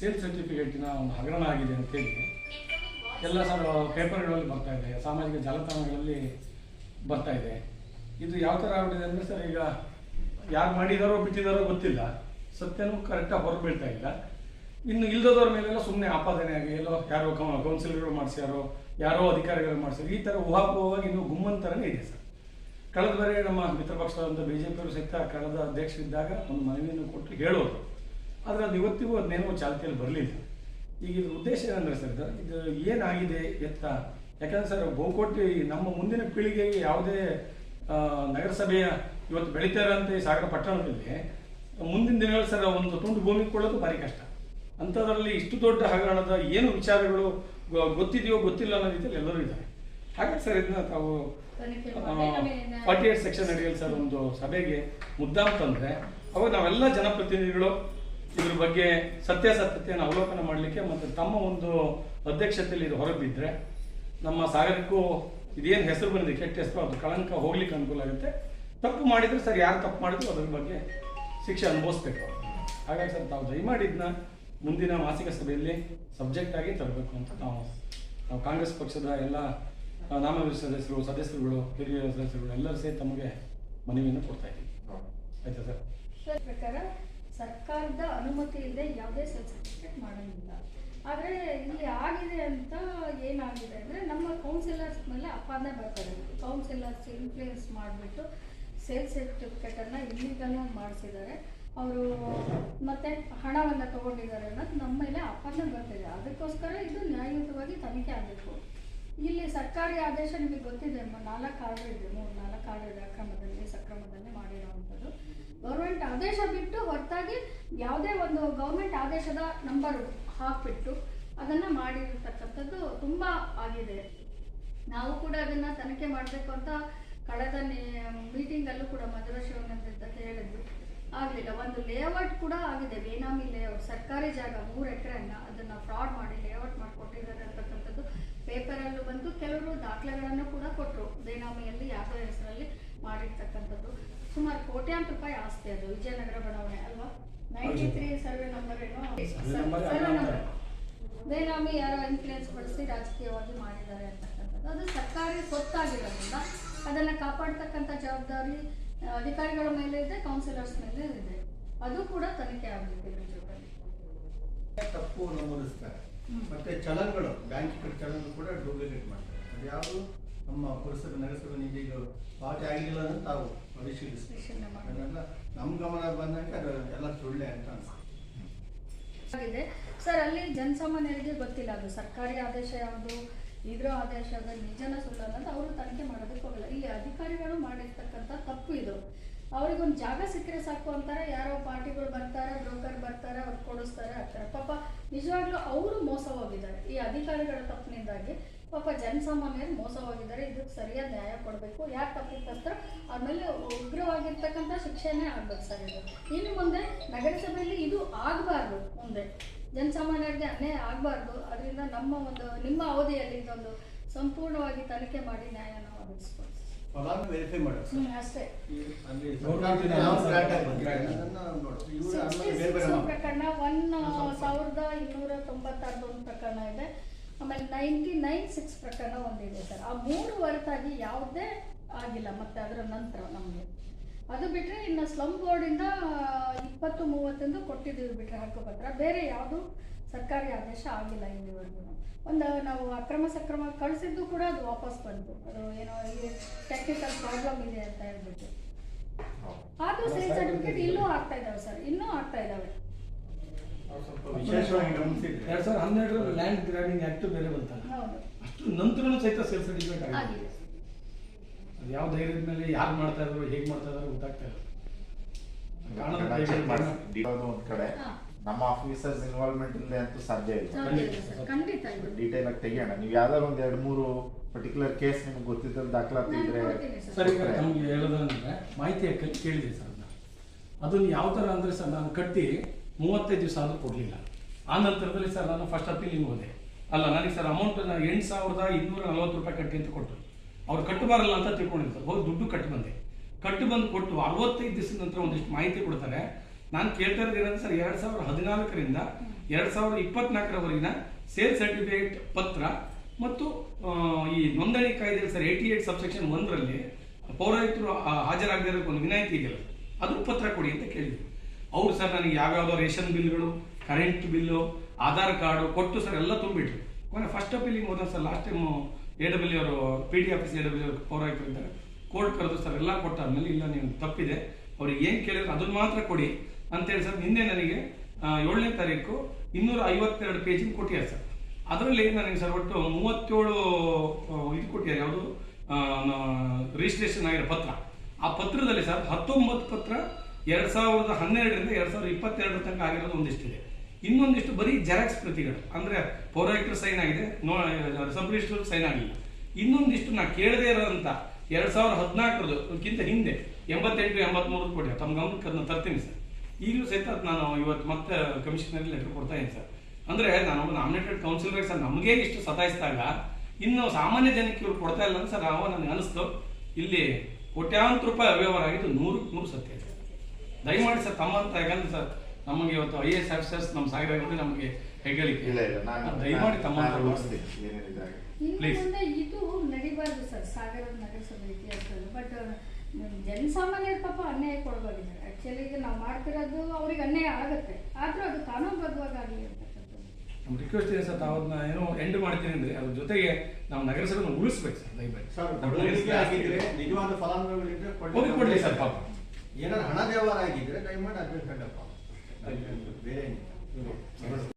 Sale ಸರ್ಟಿಫಿಕೇಟಿನ ಒಂದು ಹಗರಣ ಆಗಿದೆ ಅಂತೇಳಿ ಎಲ್ಲ ಸರ್ ಪೇಪರ್ಗಳಲ್ಲಿ ಬರ್ತಾ ಇದೆ, ಸಾಮಾಜಿಕ ಜಾಲತಾಣಗಳಲ್ಲಿ ಬರ್ತಾ ಇದೆ. ಇದು ಯಾವ ಥರ ಆಗ್ಬಿಟ್ಟಿದೆ ಅಂದರೆ ಸರ್, ಈಗ ಯಾರು ಮಾಡಿದಾರೋ ಬಿಟ್ಟಿದಾರೋ ಗೊತ್ತಿಲ್ಲ. ಸತ್ಯನೂ ಕರೆಕ್ಟಾಗಿ ಹೊರಗೆ ಬೀಳ್ತಾ ಇಲ್ಲ. ಇನ್ನು ಇಲ್ದೋದವ್ರ ಮೇಲೆಲ್ಲ ಸುಮ್ಮನೆ ಆಪಾದನೆ ಆಗಿ, ಎಲ್ಲೋ ಯಾರೋ ಕೌನ್ಸಿಲರ್ಗಳು ಮಾಡಿಸ್ಯಾರೋ, ಯಾರೋ ಅಧಿಕಾರಿಗಳು ಮಾಡಿಸ್ಯಾರೋ, ಈ ಥರ ಊಹಾಪೋಹವಾಗಿ ಇನ್ನೂ ಗುಮ್ಮಂತರನೇ ಇದೆ ಸರ್. ಕಳೆದ ಬಾರಿ ನಮ್ಮ ಮಿತ್ರ ಪಕ್ಷದಂತ ಬಿ ಜೆ ಪಿಯವರು ಸಹಿತ ಕಳೆದ ಅಧ್ಯಕ್ಷರಿದ್ದಾಗ ಒಂದು ಮನವಿಯನ್ನು ಕೊಟ್ಟು ಹೇಳೋರು ಆದರೆ ಅದು ಇವತ್ತಿಗೂ ಅದನ್ನೇನೋ ಚಾಲ್ತಿಯಲ್ಲಿ ಬರಲಿಲ್ಲ. ಈಗ ಇದ್ರ ಉದ್ದೇಶ ಏನಂದ್ರೆ ಸರ್, ಇದು ಏನಾಗಿದೆ ಎತ್ತ? ಯಾಕಂದ್ರೆ ಸರ್, ಬಹುಕೋಟಿ ನಮ್ಮ ಮುಂದಿನ ಪೀಳಿಗೆಗೆ ಯಾವುದೇ ನಗರಸಭೆಯ ಇವತ್ತು ಬೆಳೀತಾರಂತೆ ಈ ಸಾಗರ ಪಟ್ಟಣದಲ್ಲಿ, ಮುಂದಿನ ದಿನಗಳು ಸರ್ ಒಂದು ತುಂಡು ಭೂಮಿ ಕೊಡೋದು ಭಾರಿ ಕಷ್ಟ. ಅಂಥದ್ರಲ್ಲಿ ಇಷ್ಟು ದೊಡ್ಡ ಹಗರಣದ ಏನು ವಿಚಾರಗಳು ಗೊತ್ತಿದೆಯೋ ಗೊತ್ತಿಲ್ಲ ಅನ್ನೋ ರೀತಿಯಲ್ಲಿ ಎಲ್ಲರೂ ಇದ್ದಾರೆ. ಹಾಗಾಗಿ ಸರ್, ಇದನ್ನ ತಾವು ಫಾರ್ಟಿ ಏಟ್ ಸೆಕ್ಷನ್ ಅಡಿಯಲ್ಲಿ ಸರ್ ಒಂದು ಸಭೆಗೆ ಮುದ್ದಾಂ ತಂದ್ರೆ, ಅವಾಗ ನಾವೆಲ್ಲ ಜನಪ್ರತಿನಿಧಿಗಳು ಇದ್ರ ಬಗ್ಗೆ ಸತ್ಯಾಸತ್ಯತೆಯನ್ನು ಅವಲೋಕನ ಮಾಡಲಿಕ್ಕೆ ಮತ್ತು ತಮ್ಮ ಒಂದು ಅಧ್ಯಕ್ಷತೆಯಲ್ಲಿ ಇದು ಹೊರಬಿದ್ದರೆ ನಮ್ಮ ಸಾಗರಕ್ಕೂ ಇದೇನು ಹೆಸರು ಬಂದಿದೆ ಕೆಟ್ಟ ಹೆಸರು ಅದು ಕಳಂಕ ಹೋಗ್ಲಿಕ್ಕೆ ಅನುಕೂಲ ಆಗುತ್ತೆ. ತಪ್ಪು ಮಾಡಿದ್ರೆ ಸರ್ ಯಾರು ತಪ್ಪು ಮಾಡಿದ್ರು ಅದ್ರ ಬಗ್ಗೆ ಶಿಕ್ಷೆ ಅನುಭವಿಸ್ಬೇಕು. ಹಾಗಾಗಿ ಸರ್ ತಾವು ದಯಮಾಡಿದ್ನ ಮುಂದಿನ ಮಾಸಿಕ ಸಭೆಯಲ್ಲಿ ಸಬ್ಜೆಕ್ಟ್ ಆಗಿ ತರಬೇಕು ಅಂತ ನಾವು ನಾವು ಕಾಂಗ್ರೆಸ್ ಪಕ್ಷದ ಎಲ್ಲ ಆ, ಸದಸ್ಯರು ಸದಸ್ಯರುಗಳು ಹಿರಿಯ ಸದಸ್ಯರುಗಳು ಎಲ್ಲರೂ ಸೇರಿ ತಮಗೆ ಮನವಿಯನ್ನು ಕೊಡ್ತಾ ಇದ್ದೀವಿ. ಆಯ್ತಾ ಸರ್? ಸರ್ ಪ್ರಕಾರ ಸರ್ಕಾರದ ಅನುಮತಿ ಇಲ್ಲದೆ ಯಾವುದೇ ಸರ್ಟಿಫಿಕೇಟ್ ಮಾಡೋಂಗಿಲ್ಲ. ಆದರೆ ಇಲ್ಲಿ ಆಗಿದೆ ಅಂತ ಏನಾಗಿದೆ ಅಂದರೆ ನಮ್ಮ ಕೌನ್ಸಿಲರ್ಸ್ ಮೇಲೆ ಅಪಾದನೆ ಬರ್ತಾರೆ. ಕೌನ್ಸಿಲರ್ಸ್ ಇನ್ಫ್ಲೂಯೆನ್ಸ್ ಮಾಡಿಬಿಟ್ಟು ಸೇಲ್ಸ್ ಸರ್ಟಿಫಿಕೇಟನ್ನು ಇಲ್ಲಿಂದನೂ ಮಾಡಿಸಿದ್ದಾರೆ. ಅವರು ಮತ್ತೆ ಹಣವನ್ನು ತಗೊಂಡಿದ್ದಾರೆ ಅನ್ನೋದು ನಮ್ಮ ಮೇಲೆ ಅಪಾದನೆ ಬರ್ತಿದೆ. ಅದಕ್ಕೋಸ್ಕರ ಇದು ನ್ಯಾಯಯುತವಾಗಿ ತನಿಖೆ ಆಗಬೇಕು. ಇಲ್ಲಿ ಸರ್ಕಾರಿ ಆದೇಶ ನಿಮಗೆ ಗೊತ್ತಿದೆ ನಾಲ್ಕು ಆರ್ಡರ್ ಇದೆ, ಮೂರು ನಾಲ್ಕು ಆರ್ಡರ್ ಇದೆ, ಅಕ್ರಮದಲ್ಲಿ, ಸಕ್ರಮದಲ್ಲಿ ಮಾಡಿರೋವಂಥದ್ದು. ಗೌರ್ಮೆಂಟ್ ಆದೇಶ ಬಿಟ್ಟು ಹೊರತಾಗಿ ಯಾವುದೇ ಒಂದು ಗೌರ್ಮೆಂಟ್ ಆದೇಶದ ನಂಬರ್ ಹಾಕ್ಬಿಟ್ಟು ಅದನ್ನು ಮಾಡಿರ್ತಕ್ಕಂಥದ್ದು ತುಂಬ ಆಗಿದೆ. ನಾವು ಕೂಡ ಅದನ್ನ ತನಿಖೆ ಮಾಡಬೇಕು ಅಂತ ಕಳೆದ ಮೀಟಿಂಗಲ್ಲೂ ಕೂಡ ಮಧುರ ಶಿವನಂದ ಹೇಳಿದ್ರು ಆಗಲಿಲ್ಲ, ಒಂದು ಲೇಔಟ್ ಕೂಡ ಆಗಿದೆ, ಬೇನಾಮಿ ಲೇಔಟ್ ಸರ್ಕಾರಿ ಜಾಗ ಮೂರು ಎಕರೆಯನ್ನು ಅದನ್ನ ಫ್ರಾಡ್ ಮಾಡಿ ಲೇಔಟ್ ಮಾಡಿಕೊಟ್ಟಿದ್ದಾರೆ ಪೇಪರಲ್ಲೂ ಬಂತು ಕೆಲವರು ದಾಖಲೆಗಳನ್ನು ಕೂಡ ಕೊಟ್ಟರು ಬೇನಾಮಿಯಲ್ಲಿ ಯಾವ ಹೆಸರಲ್ಲಿ ಮಾಡಿರ್ತಕ್ಕಂಥದ್ದು. ಸುಮಾರು ಕೋಟ್ಯಾಂತರ ರೂಪಾಯಿ ಆಸ್ತಿ ಅದು ವಿಜಯನಗರ ಬಡಾವಣೆ ಅಲ್ವಾ? ನೈಂಟಿ ತ್ರೀ ಸರ್ವೆ ನಂಬರ್ ಏನೋ? ಸರ್ವೆ ನಂಬರ್ ಬೇನಾಮಿ ಯಾರೋ ಇನ್ಫ್ಲೂಯೆನ್ಸ್ ಪಡಿಸಿ ರಾಜಕೀಯವಾಗಿ ಮಾಡಿದ್ದಾರೆ ಅಂತಕ್ಕಂಥದ್ದು. ಅದು ಸರ್ಕಾರಿ ಸ್ವತ್ತಾಗಿರೋದ್ರಿಂದ ಅದನ್ನು ಕಾಪಾಡ್ತಕ್ಕಂಥ ಜವಾಬ್ದಾರಿ ಅಧಿಕಾರಿಗಳ ಮೇಲೆ ಇದೆ ಕೌನ್ಸಿಲರ್ಸ್ ಮೇಲೆ ಇದೆ. ಅದು ಕೂಡ ತನಿಖೆ ಆಗಬೇಕು ತಪ್ಪು ನಮೂದಿಸ್ತಾರೆ. ಮತ್ತೆ ಚಲನ್ಗಳು ಬ್ಯಾಂಕ್ ಚಲನ್ ಕೂಡ ಡೂಪ್ಲಿಕೇಟ್ ಮಾಡ್ತಾರೆ. ಅದು ಯಾವುದು? ನಮ್ಮ ಪುರಸಭೆ ನಗರಸಭೆ ನಿಧಿಗೆ ಪಾವತಿ ಆಗಿಲ್ಲ ಅಂತ ತಾವು ಪರಿಶೀಲಿಸ್ತೀವಿ. ನಮ್ಮ ಗಮನ ಬಂದಾಗ ಅದು ಎಲ್ಲ ಸುಳ್ಳೆ ಅಂತ ಅನ್ಸುತ್ತೆ. ಆಗಿದೆ. ಸರ್ ಅಲ್ಲಿ ಜನಸಾಮಾನ್ಯರಿಗೆ ಗೊತ್ತಿಲ್ಲ ಅದು. ಸರ್ಕಾರಿ ಆದೇಶ ಯಾವುದು? ಇದ್ರೋ ಆದೇಶ ಅದು ನಿಜನ ಸುಳ್ಳು ಅಂತ ಅವರು ತನಿಖೆ ಮಾಡೋದಕ್ಕೆ ಹೋಗಲ್ಲ. ಇಲ್ಲಿ ಅಧಿಕಾರಿಗಳು ಮಾಡಿರ್ತಕ್ಕಂಥ ತಪ್ಪು ಇದು. ಅವ್ರಿಗೊಂದು ಜಾಗ ಸಿಕ್ಕರೆ ಸಾಕು ಅಂತಾರೆ. ಯಾರೋ ಪಾರ್ಟಿಗಳು ಬರ್ತಾರೆ ಬ್ರೋಕರ್ ಬರ್ತಾರೆ ಅವ್ರು ಕೊಡಿಸ್ತಾರೆ ಆಗ್ತಾರೆ ಪಾಪ ನಿಜವಾಗ್ಲೂ ಅವರು ಮೋಸ ಹೋಗಿದ್ದಾರೆ ಈ ಅಧಿಕಾರಿಗಳ ತಪ್ಪಿನಿಂದಾಗಿ ಪಾಪ ಜನಸಾಮಾನ್ಯರು ಮೋಸ ಹೋಗಿದ್ದಾರೆ ಇದಕ್ಕೆ ಸರಿಯಾದ ನ್ಯಾಯ ಕೊಡಬೇಕು. ಯಾರು ತಪ್ಪಿತಸ್ಥರು? ಮೇಲೆ ಉಗ್ರವಾಗಿರ್ತಕ್ಕಂಥ ಶಿಕ್ಷೆನೇ ಆಗ್ಬೇಕು ಸರ್ ಇದು. ಇನ್ನು ಮುಂದೆ ನಗರಸಭೆಯಲ್ಲಿ ಇದು ಆಗಬಾರ್ದು ಮುಂದೆ. ಜನಸಾಮಾನ್ಯರಿಗೆ ಅನ್ಯಾಯ ಆಗಬಾರ್ದು. ಅದರಿಂದ ನಮ್ಮ ಒಂದು, ನಿಮ್ಮ ಅವಧಿಯಲ್ಲಿ ಇದೊಂದು ಸಂಪೂರ್ಣವಾಗಿ ತನಿಖೆ ಮಾಡಿ ನ್ಯಾಯನ ಒದಗಿಸ್ಬೋದು. ಫಲಾನು ವೆರಿಫೈ ಮಾಡೋದು ಹ್ಮ್, ಅಷ್ಟೇ. ಅಲ್ಲಿ ಗೌರ್ಮೆಂಟಿನ ಯಾವ ಯಾವ ಗ್ರಾಂಟ್ ಆಗಿ ಗ್ರಾಂಟ್ ಬಂದಿದೆ ಅದನ್ನ ಇವರು ಆಮೇಲೆ ಬೇರೆ 66 ಬೇರೆ ಮಾಡ್ತಾರೆ. ಪ್ರಕರಣ ಒನ್ ಸಾವಿರದ ಇನ್ನೂರ ತೊಂಬತ್ತಾರು ಒಂದು ಪ್ರಕರಣ ಇದೆ. ಆಮೇಲೆ ನೈಂಟಿ ನೈನ್ ಸಿಕ್ಸ್ ಪ್ರಕರಣ ಒಂದಿದೆ ಸರ್. ಆ ಮೂರು ಹೊರತಾಗಿ ಯಾವುದೇ ಆಗಿಲ್ಲ ಮತ್ತೆ ಅದರ ನಂತರ ನಮಗೆ. ಅದು ಬಿಟ್ಟರೆ ಇನ್ನು ಸ್ಲಮ್ ಬೋರ್ಡಿಂದ ಇಪ್ಪತ್ತು ಮೂವತ್ತೊಂದು ಕೊಟ್ಟಿದ್ದೀವಿ ಬಿಟ್ಟರೆ ಹಕ್ಕುಪತ್ರ. ಬೇರೆ ಯಾವುದು ಸರ್ಕಾರಿ ಆದೇಶ ಆಗಿಲ್ಲ ಇಲ್ಲಿವರೆಗೂ. ಒಂದು ನಾವು ಅಕ್ರಮ ಸಕ್ರಮ ಕಳಿಸಿದ್ದು ಕೂಡ ಅದು ವಾಪಸ್ ಬಂತು. ಅದು ಏನೋ ಈ ಟೆಕ್ನಿಕಲ್ ಪ್ರಾಬ್ಲಮ್ ಇದೆ ಅಂತ ಹೇಳ್ಬಿಟ್ಟು. ಆದ್ರೂ ಸೇಲ್ ಸರ್ಟಿಫಿಕೇಟ್ ಇನ್ನೂ ಆಗ್ತಾ ಇದಾವೆ ಸರ್. ಇನ್ನೂ ಆಗ್ತಾ ಗಮನಿಸಿದ್ರೆ. ಎರಡ್ ಸಾವಿರದ ಹನ್ನೆರಡರಲ್ಲಿ ಲ್ಯಾಂಡ್ ಗ್ರಾಬಿಂಗ್ ಆಕ್ಟ್ ಬೇರೆ ಬಂತಲ್ಲ. ಅಷ್ಟು ನಂತರನೂ ಸಹಿತ ಸೇಲ್ ಸರ್ಟಿಫಿಕೇಟ್ ಆಗಿದೆ. ಅದು ಯಾವ ಧೈರ್ಯದ ಮೇಲೆ ಯಾರು ಮಾಡ್ತಾ ಇದ್ರು ಹೇಗೆ ಮಾಡ್ತಾ ಇದ್ರು ಗೊತ್ತಾಗ್ತಾ ಇಲ್ಲ. ಕಾಣದ ಕಡೆ. ನಮ್ಮ ಆಫೀಸರ್ಸ್ ಇನ್ವಾಲ್ವ್ಮೆಂಟ್ ಇಲ್ಲದೆ ಅಂತೂ ಸಾಧ್ಯ ಇಲ್ಲ. ಸಾಧ್ಯ ಸರ್. ಖಂಡಿತ ಇದು ಡೀಟೇಲ್ ಆಗಿ ತೆಗಿಯೋಣ. ನೀವು ಯಾವ್ದಾದ್ರು ಒಂದ್ ಎರಡು ಮೂರು ಪರ್ಟಿಕ್ಯುಲರ್ ಕೇಸ್ ನಿಮ್ಗೆ ಗೊತ್ತಿದ್ದಲ್ಲಿ ದಾಖಲಾತಿ ಇದ್ರೆ ಸರಿ. ನಮಗೆ ಹೇಳೋದಂದ್ರೆ ಮಾಹಿತಿ ಹಾಕಿ ಕೇಳಿದೆ ಸರ್ ಅದನ್ನ. ಯಾವ ಥರ ಅಂದರೆ ಸರ್ ನಾನು ಕಟ್ಟಿ ಮೂವತ್ತೈದು ದಿವಸ ಆದರೂ ಕೊಡಲಿಲ್ಲ. ಆ ನಂತರದಲ್ಲಿ ಸರ್ ನಾನು ಫಸ್ಟ್ ಅಪೀಲಿಂಗ್ ಹೋದೆ. ಅಲ್ಲ ನನಗೆ ಸರ್ ಅಮೌಂಟ್ ನಾನು ಎಂಟು ಸಾವಿರದ ಇನ್ನೂರ ನಲ್ವತ್ತು ರೂಪಾಯಿ ಕಟ್ಟಿ ಅಂತ ಕೊಟ್ಟರು. ಅವ್ರು ಕಟ್ಟಬಾರಲ್ಲ ಅಂತ ತಿಳ್ಕೊಂಡಿದ್ದರು ಹೋಗಿ ದುಡ್ಡು ಕಟ್ಟು ಬಂದೆ ಕಟ್ಟು ಬಂದು ಕೊಟ್ಟು ಅರವತ್ತೈದು ದಿವಸದ ನಂತರ ಒಂದಿಷ್ಟು ಮಾಹಿತಿ ಕೊಡ್ತಾರೆ. ನಾನು ಕೇಳ್ತಾ ಇರೋದು ಸರ್, ಎರಡ್ ಸಾವಿರದ ಹದಿನಾಲ್ಕರಿಂದ ಎರಡ್ ಸಾವಿರದ ಇಪ್ಪತ್ನಾಲ್ಕರವರೆಗಿನ ಸೇಲ್ ಸರ್ಟಿಫಿಕೇಟ್ ಪತ್ರ ಮತ್ತು ಈ ನೋಂದಣಿ ಕಾಯ್ದೆ ಸರ್ ಏಯ್ಟಿ ಏಟ್ ಸಬ್ಸೆಕ್ಷನ್ ಒಂದರಲ್ಲಿ ಪೌರಾಯುಕ್ತರು ಹಾಜರಾಗದಿರೋ ಒಂದು ವಿನಾಯಿತಿ ಇದೆಯಲ್ಲ, ಅದು ಪತ್ರ ಕೊಡಿ ಅಂತ ಕೇಳಿದ್ರು ಅವ್ರು ಸರ್, ನನಗೆ ಯಾವ್ಯಾವುದೋ ರೇಷನ್ ಬಿಲ್ಗಳು, ಕರೆಂಟ್ ಬಿಲ್ಲು, ಆಧಾರ್ ಕಾರ್ಡು ಕೊಟ್ಟು ಸರ್ ಎಲ್ಲ ತುಂಬಿಟ್ರು. ಕೊನೆ ಫಸ್ಟ್ ಅಪೀಲಿಂಗ್ ಹೋದ sir last time A W ಅವರು P D office A W ಪೌರಾಯುಕ್ತರು ಇದ್ದಾರೆ. ಕೋರ್ಟ್ ಕರೆದು ಸರ್ ಎಲ್ಲ ಕೊಟ್ಟಾದ್ಮೇಲೆ ಇಲ್ಲ ನೀವು ತಪ್ಪಿದೆ. ಅವ್ರಿಗೆ ಏನು ಕೇಳಿದ್ರು ಅದನ್ನ ಮಾತ್ರ ಕೊಡಿ. ಅಂತೇಳಿ ಸರ್. ನಿನ್ನೆ ನನಗೆ ಏಳನೇ ತಾರೀಕು ಇನ್ನೂರ ಐವತ್ತೆರಡು ಪೇಜಿನ ಕೊಟ್ಟಿದ್ದಾರೆ ಸರ್. ಅದರಲ್ಲಿ ನನಗೆ ಸರ್ ಒಟ್ಟು ಮೂವತ್ತೇಳು ಇದು ಕೊಟ್ಟಿದ್ದಾರೆ. ಯಾವುದು? ರಿಜಿಸ್ಟ್ರೇಷನ್ ಆಗಿರೋ ಪತ್ರ. ಆ ಪತ್ರದಲ್ಲಿ ಸರ್ ಹತ್ತೊಂಬತ್ತು ಪತ್ರ ಎರಡು ಸಾವಿರದ ಹನ್ನೆರಡರಿಂದ ಎರಡು ಸಾವಿರದ ಇಪ್ಪತ್ತೆರಡರ ತನಕ ಆಗಿರೋದು ಒಂದಿಷ್ಟಿದೆ. ಇನ್ನೊಂದಿಷ್ಟು ಬರೀ ಜೆರಾಕ್ಸ್ ಪ್ರತಿಗಳು. ಅಂದ್ರೆ ಪೌರಾಯುಕ್ತರು ಸೈನ್ ಆಗಿದೆ. ನೋ ಸಬ್ ರಿಜಿಸ್ಟರ್ ಸೈನ್ ಆಗಿಲ್ಲ. ಇನ್ನೊಂದಿಷ್ಟು ನಾ ಕೇಳದೇ ಇರೋಂಥ ಎರಡು ಸಾವಿರದ ಹದಿನಾಲ್ಕರದಕ್ಕಿಂತ ಹಿಂದೆ ಎಂಬತ್ತೆಂಟು ಎಂಬತ್ತ್ಮೂರು ಕೊಡಿ ತಮ್ಮ ಗಮನಕ್ಕೆ ಅದನ್ನ ತರ್ತೀನಿ ಸರ್. ಈಗಲೂ ಸಹಿತ ಅದ್ ನಾನು ಇವತ್ತು ಮತ್ತೆ ಕಮಿಷನರ್ ಲೆಟರ್ ಕೊಡ್ತಾ ಇದ್ದೀನಿ ಸರ್. ಅಂದರೆ ನಾನು ನಾಮಿನೇಟೆಡ್ ಕೌನ್ಸಿಲರ್ ಸರ್ ನಮಗೆ ಇಷ್ಟು ಸತಾಯಿಸಿದಾಗ ಇನ್ನು ಸಾಮಾನ್ಯ ಜನಕ್ಕೆ ಇವ್ರು ಕೊಡ್ತಾ ಇಲ್ಲ ಅಂತ ಸರ್ ನಾವು ನನಗೆ ಅನಿಸ್ತು. ಇಲ್ಲಿ ಕೋಟ್ಯಾಂತರ ರೂಪಾಯಿ ಅವ್ಯವಹಾರ ಆಗಿದ್ದು ನೂರಕ್ಕೆ ನೂರು ಸತ್ಯ ಇದೆ. ದಯಮಾಡಿ ಸರ್ ತಮ್ಮ ಅಂತ ಯಾಕಂದ್ರೆ ಸರ್ ನಮಗೆ ಇವತ್ತು ಐ ಎಸ್ ಆಫೀಸರ್ಸ್ ನಮ್ಮ ಸಾಗರ ನಮಗೆ ಹೆಗ್ಗಳಿಕೆ. ಇಲ್ಲ ಇಲ್ಲ ನಾನು ದಯಮಾಡಿ ತಮ್ಮ ಪ್ಲೀಸ್ ಇದು ನಡಿಬಾರ್ದು ಸರ್ ಸಾಗರ ನಗರಸಭೆ ಇತಿಹಾಸದಲ್ಲಿ. ಬಟ್ ಜನಸಾಮಾನ್ಯರ ಪಾಪ ಅನ್ಯಾಯ ಕೊಡಬಾರ್ದಿದ್ದಾರೆ. ಆ್ಯಕ್ಚುಲಿ ಈಗ ನಾವು ಮಾಡ್ತಿರೋದು ಅವ್ರಿಗೆ ಅನ್ಯಾಯ ಆಗುತ್ತೆ. ಆದ್ರೂ ಅದು ಕಾನೂನುಬದ್ಧವಾಗಿ ಆಗಲಿ ಅಂತಕ್ಕಂಥದ್ದು. ನಮ್ಮ ರಿಕ್ವೆಸ್ಟ್ ಏನು ಸರ್ ತಾವು ಅದನ್ನ ಏನೋ ಎಂಡ್ ಮಾಡ್ತೀನಿ ಅಂದ್ರೆ ಅದ್ರ ಜೊತೆಗೆ ನಾವು ನಗರಸಭೆನ ಉಳಿಸ್ಬೇಕು ಸರ್ ಆಗಿದ್ರೆ ನಿಜವಾದ ಫಲಾನುಭವಿಗಳಿದ್ರೆ ಕೊಡ್ಲಿ. ಸರ್ ಪಾಪ. ಏನಾದ್ರು ಹಣ ವ್ಯವಹಾರ ಆಗಿದ್ರೆ ದಯಮಾಡಿ ಅಡ್ಮಿಟ್ ಬೇರೆ ಏನಿಲ್ಲ.